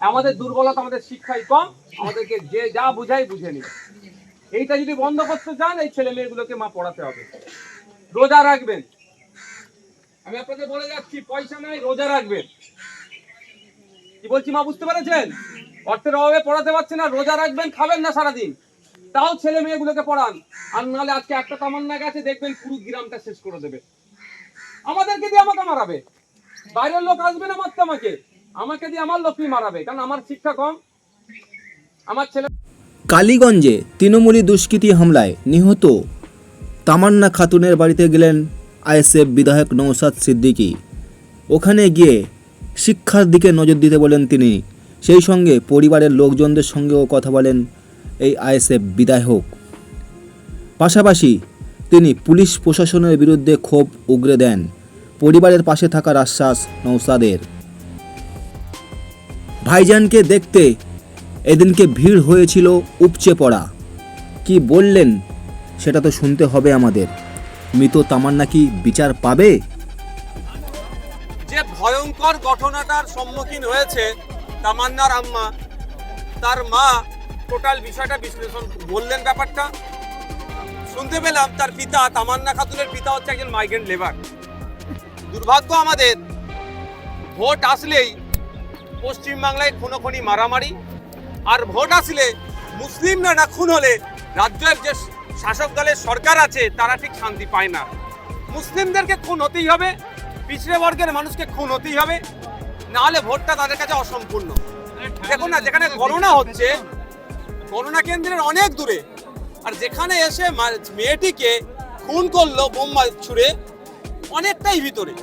আমাদের দুর্বলতা, আমাদের শিক্ষাই কম, আমাদেরকে যে যা বুঝাই বুঝে নি এইটা যদি বন্ধ করতে চান, এই ছেলে মেয়েগুলোকে মা পড়াতে হবে। রোজা রাখবেন। আমি আপনাদের বলে যাচ্ছি, পয়সা নাই, রোজা রাখবেন। কি বলছি মা, বুঝতে পেরেছেন? অর্থের অভাবে পড়াতে পারছে না, রোজা রাখবেন, খাবেন না সারাদিন। তাও ছেলে মেয়েগুলোকে পড়ান। আর নাহলে আজকে একটা তামান্না গেছে দেখবেন পুরো গ্রামটা শেষ করে দেবে। আমাদেরকে দিয়ে আমাকে মারাবে। বাইরের লোক আসবে না মারতে আমাকে। আমাকে দিয়ে আমার লোকই মারাবে, কারণ আমার শিক্ষা কম। আমার ছেলে কালীগঞ্জে তৃণমূলী দুষ্কৃতী হামলায় নিহত তামান্না খাতুনের বাড়িতে গেলেন আইএসএফ বিধায়ক নৌসাদ সিদ্দিকী। ওখানে গিয়ে শিক্ষার দিকে নজর দিতে বলেন তিনি। সেই সঙ্গে পরিবারের লোকজনদের সঙ্গেও কথা বলেন এই আইএসএফ বিধায়ক। পাশাপাশি তিনি পুলিশ প্রশাসনের বিরুদ্ধে ক্ষোভ উগরে দেন। পরিবারের পাশে থাকার আশ্বাস নৌসাদের। ভাইজানকে দেখতে এদিনকে ভিড় হয়েছিল উপচে পড়া। কি বললেন? সেটা তো শুনতে হবে আমাদের। মৃত তামান্না কি বিচার পাবে? যে ভয়ঙ্কর ঘটনাটার সম্মুখীন হয়েছে তামান্নার আম্মা, তার মা টোটাল বিষয়টা বিশ্লেষণ বললেন ব্যাপারটা। শুনতে পেলাম তার পিতা তামান্না খাতুনের পিতা হচ্ছে একজন মাইগ্রেন্ট লেবার দুর্ভাগ্য আমাদের। ভোট আসলেই পশ্চিমবাংলায় খুনোখুনি মারামারি। আর ভোট আসলে মুসলিমরা না খুন হলে রাজ্যের যে শাসক দলের সরকার আছে, তারা ঠিক শান্তি পায় না। মুসলিমদেরকে খুন হতেই হবে, পিছড়ে বর্গের মানুষকে খুন হতেই হবে না হলে ভোটটা তাদের কাছে অসম্পূর্ণ। দেখুন না, যেখানে গণনা হচ্ছে, গণনা কেন্দ্রের অনেক দূরে, আর যেখানে এসে মেয়েটিকে খুন করল বোম্বা ছুড়ে, অনেকটাই ভিতরে।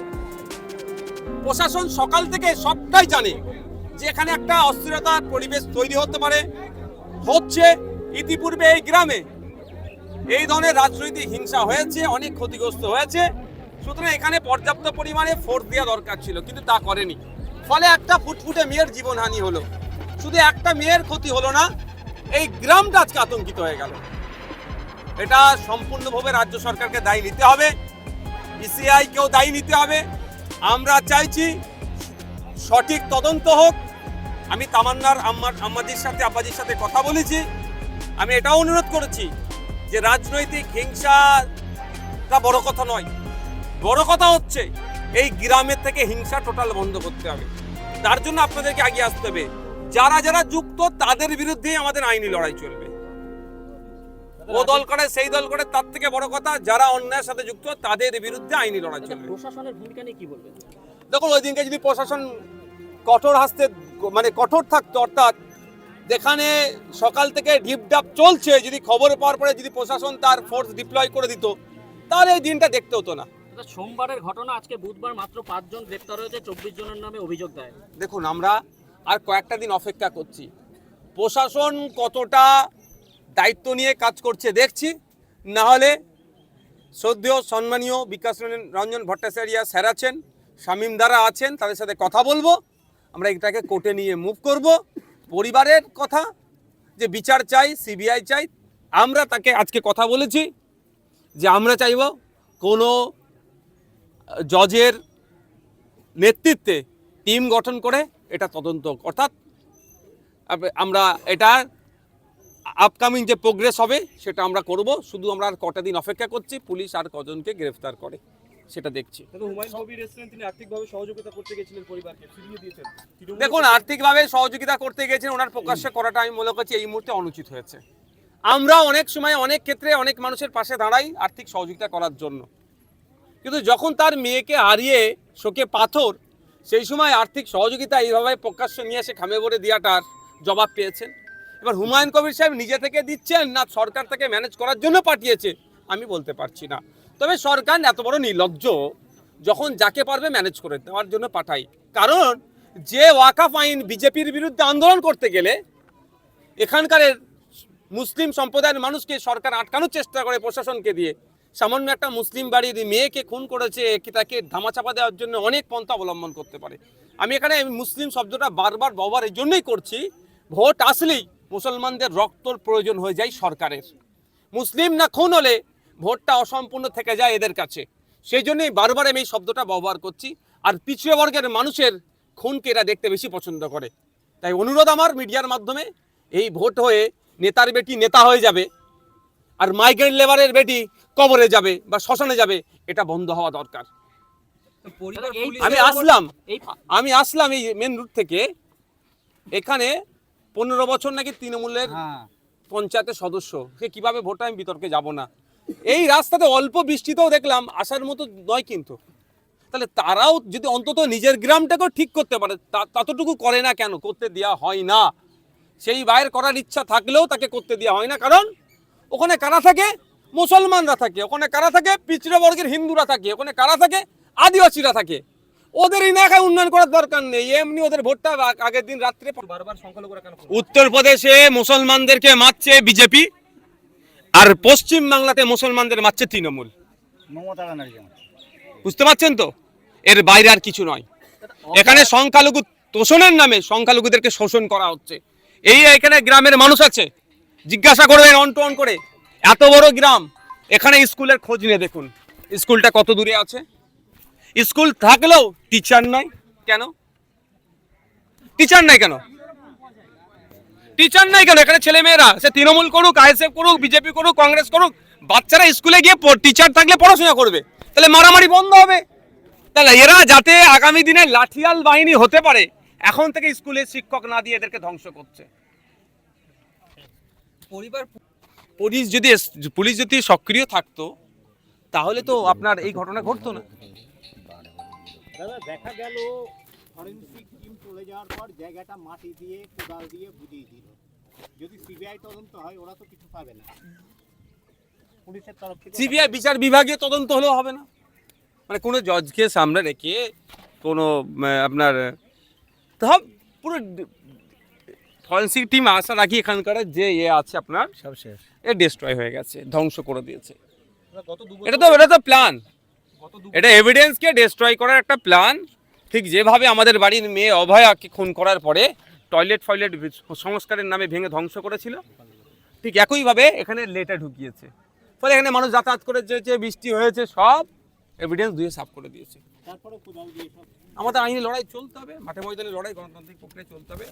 প্রশাসন সকাল থেকে সবটাই জানে। যে এখানে একটা অস্থিরতার পরিবেশ তৈরি হতে পারে, হচ্ছে ইতিপূর্বে এই গ্রামে। এই ধরনের রাজনৈতিক হিংসা হয়েছে, অনেক ক্ষতিগ্রস্ত হয়েছে। সুতরাং এখানে পর্যাপ্ত পরিমাণে ফোর্স দেওয়া দরকার ছিল, কিন্তু তা করেনি। ফলে একটা ফুটফুটে মেয়ের জীবনহানি হলো। শুধু একটা মেয়ের ক্ষতি হলো না, এই গ্রামটা আজকে আতঙ্কিত হয়ে গেল। এটা সম্পূর্ণভাবে রাজ্য সরকারকে দায়ী নিতে হবে। ইসিআই কেও দায়ী নিতে হবে। আমরা চাইছি সঠিক তদন্ত হোক আমি তামান্নার আম্মার আম্মাজির সাথে আব্বাজির সাথে কথা বলেছি। আমি এটাও অনুরোধ করেছি যে রাজনৈতিক হিংসাটা বড় কথা নয়। বড় কথা হচ্ছে এই গ্রামের থেকে হিংসা টোটাল বন্ধ করতে হবে। তার জন্য আপনাদেরকে আগে আসতে হবে। যারা যারা যুক্ত তাদের বিরুদ্ধেই আমাদের আইনি লড়াই চলবে। ও দল করে সেই দল করে তার থেকে বড় কথা যারা অন্যায়ের সাথে যুক্ত তাদের বিরুদ্ধে আইনি লড়াই চলবে। প্রশাসনের ভূমিকা নিয়ে কি বলবেন? দেখুন ওই দিনকে যদি প্রশাসন কঠোর হাসতে মানে কঠোর থাকতো অর্থাৎ যেখানে সকাল থেকে ঢিপঢাপ চলছে যদি খবর পাওয়ার পরে যদি প্রশাসন তার ফোর্স ডিপ্লয় করে দিত তাহলে এই দিনটা দেখতে হতো না। সোমবারের ঘটনা আজকে বুধবার মাত্র পাঁচজন গ্রেপ্তার হয়েছে চব্বিশ জনের নামে অভিযোগ দেয় দেখুন আমরা আর কয়েকটা দিন অপেক্ষা করছি। প্রশাসন কতটা দায়িত্ব নিয়ে কাজ করছে দেখছি না হলে শ্রদ্ধেয় সম্মানীয় বিকাশ রঞ্জন- রঞ্জন ভট্টাচার্য স্যার আছেন শামীম দ্বারা আছেন তাদের সাথে কথা বলব। আমরা এটাকে কোর্টে নিয়ে মুভ করব। পরিবারের কথা, যে বিচার চাই সিবিআই চাই, আমরা তাকে আজকে কথা বলেছি, যে আমরা চাইব কোনো জজের নেতৃত্বে টিম গঠন করে এটা তদন্ত অর্থাৎ আমরা এটা আপকামিং যে প্রোগ্রেস হবে, সেটা আমরা করব। শুধু আমরা আর কটা দিন অপেক্ষা করছি, পুলিশ আর কজনকে গ্রেফতার করে। সেটা দেখছি। দেখুন আর্থিকভাবে সহযোগিতা করতে গেছেন ওনার প্রকাশ্যে করাটা আমি মনে করছি এই মুহূর্তে অনুচিত হয়েছে। আমরা অনেক সময় অনেক ক্ষেত্রে অনেক মানুষের পাশে দাঁড়াই আর্থিক সহযোগিতা করার জন্য। কিন্তু যখন তার মেয়েকে হারিয়ে শোকে পাথর সেই সময় আর্থিক সহযোগিতা এইভাবে প্রকাশ্য নিয়ে এসে খামে ভরে দেওয়াটার জবাব পেয়েছেন। এবার হুমায়ুন কবির সাহেব নিজে থেকে দিচ্ছেন না সরকার থেকে ম্যানেজ করার জন্য পাঠিয়েছে আমি বলতে পারছি না। তবে সরকার এত বড় নির্লজ্জ যখন যাকে পারবে ম্যানেজ করে দেওয়ার জন্য পাঠাই কারণ যে ওয়াকাফ আইন বিজেপির বিরুদ্ধে আন্দোলন করতে গেলে এখানকার মুসলিম সম্প্রদায়ের মানুষকে সরকার আটকানোর চেষ্টা করে প্রশাসনকে দিয়ে। সামান্য একটা মুসলিম বাড়ির মেয়েকে খুন করেছে, কি তাকে ধামাচাপা দেওয়ার জন্য অনেক পন্থা অবলম্বন করতে পারে। আমি এখানে মুসলিম শব্দটা বারবার ব্যবহার এই জন্যই করছি, ভোট আসলেই মুসলমানদের রক্তর প্রয়োজন হয়ে যায় সরকারের। মুসলিম না খুন হলে ভোটটা অসম্পূর্ণ থেকে যায় এদের কাছে। সেই জন্যই বারবার আমি এই শব্দটা ব্যবহার করছি। আর পিছিয়ে বর্গের মানুষের খুনকে এরা দেখতে বেশি পছন্দ করে। তাই অনুরোধ আমার মিডিয়ার মাধ্যমে এই ভোট হয়ে নেতার বেটি নেতা হয়ে যাবে আর মাইগ্রেন্ট লেবারের বেটি কবরে যাবে বা শ্মশানে যাবে এটা বন্ধ হওয়া দরকার। আমি আসলাম। আমি আসলাম এই মেন রুট থেকে। এখানে পনেরো বছর নাকি তৃণমূলের পঞ্চায়েতের সদস্য। সে কীভাবে ভোট আমি বিতর্কে যাব না। এই রাস্তাতে অল্প বৃষ্টিতেও দেখলাম আসার মতো নয় কিন্তু। তাহলে তারাও যদি অন্তত নিজের গ্রামটাকেও ঠিক করতে পারে ততটুকু করে না কেন? করতে দেওয়া হয় না। সেই বাইরের করার ইচ্ছা থাকলেও তাকে করতে দেওয়া হয় না কারণ ওখানে কারা থাকে? মুসলমানরা থাকে। ওখানে কারা থাকে? পিছড়ে বর্গের হিন্দুরা থাকে। ওখানে কারা থাকে? আদিবাসীরা থাকে। ওদের এলাকায় উন্নয়ন করার দরকার নেই। এমনি ওদের ভোটটা আগের দিন রাত্রে বারবার সংখ্যালঘুরা কেন উত্তরপ্রদেশে মুসলমানদেরকে মারছে বিজেপি। আর পশ্চিম বাংলাতে মুসলমানদের মারছে তৃণমূল। বুঝতে পারছেন তো? এর বাইরে আর কিছু নয়। এখানে সংখ্যালঘু তোষণের নামে সংখ্যালঘুদেরকে শোষণ করা হচ্ছে। এই এখানে গ্রামের মানুষ আছে। জিজ্ঞাসা করবেন অন টু অন করে। এত বড় গ্রাম। এখানে স্কুলের খোঁজ নিয়ে দেখুন। স্কুলটা কত দূরে আছে? স্কুল থাকলেও টিচার নাই। কেন? টিচার নাই কেন? টিচার নাই কেন? এখানে ছেলে মেয়েরা সে তৃণমূল করুক আইএসএফ করুক বিজেপি করুক কংগ্রেস করুক বাচ্চারা স্কুলে গিয়ে টিচার থাকলে পড়াশোনা করবে। তাহলে মারামারি বন্ধ হবে। তাহলে এরা যাতে আগামী দিনে লাঠিয়াল বাহিনী হতে পারে এখন থেকে স্কুলে শিক্ষক না দিয়ে এদেরকে ধ্বংস করছে। পরিবার পুলিশ যদি পুলিশ যদি সক্রিয় থাকতো তাহলে তো আপনার এই ঘটনা ঘটতো না। দাদা দেখা গেল ফরেন্সিক টিম চলে যাওয়ার পর জায়গাটা মাটি দিয়ে কোদাল দিয়ে বুঝিয়ে দিল। যদি সিবিআই তদন্ত হয় ওরা তো কিছু পাবে না। পুলিশের তরফ থেকে সিবিআই বিচার বিভাগীয় তদন্ত হলেও হবে না। মানে কোনো জজকে সামনে রেখে কোনো আপনার সব পুরো ফরেন্সিক টিম আসার রাখি এখানকার যে ইয়ে আছে আপনার সব শেষ। এ ডিস্ট্রয় হয়ে গেছে ধ্বংস করে দিয়েছে। এটা তো এটা তো প্ল্যান এটা এভিডেন্সকে ডিস্ট্রয় করার একটা প্ল্যান ঠিক যেভাবে আমাদের বাড়ির মেয়ে অভয়াকে খুন করার পরে টয়লেট ফয়লেট সংস্কারের নামে ভেঙে ধ্বংস করেছিল ঠিক একইভাবে এখানে লেটা ঢুকিয়েছে। ফলে এখানে মানুষ যাতায়াত করে যে বৃষ্টি হয়েছে সব এভিডেন্স দিয়ে সাফ করে দিয়েছে। আমাদের আইনি লড়াই চলতে হবে মাঠে ময়দানে লড়াই গণতান্ত্রিক প্রক্রিয়া চলতে হবে।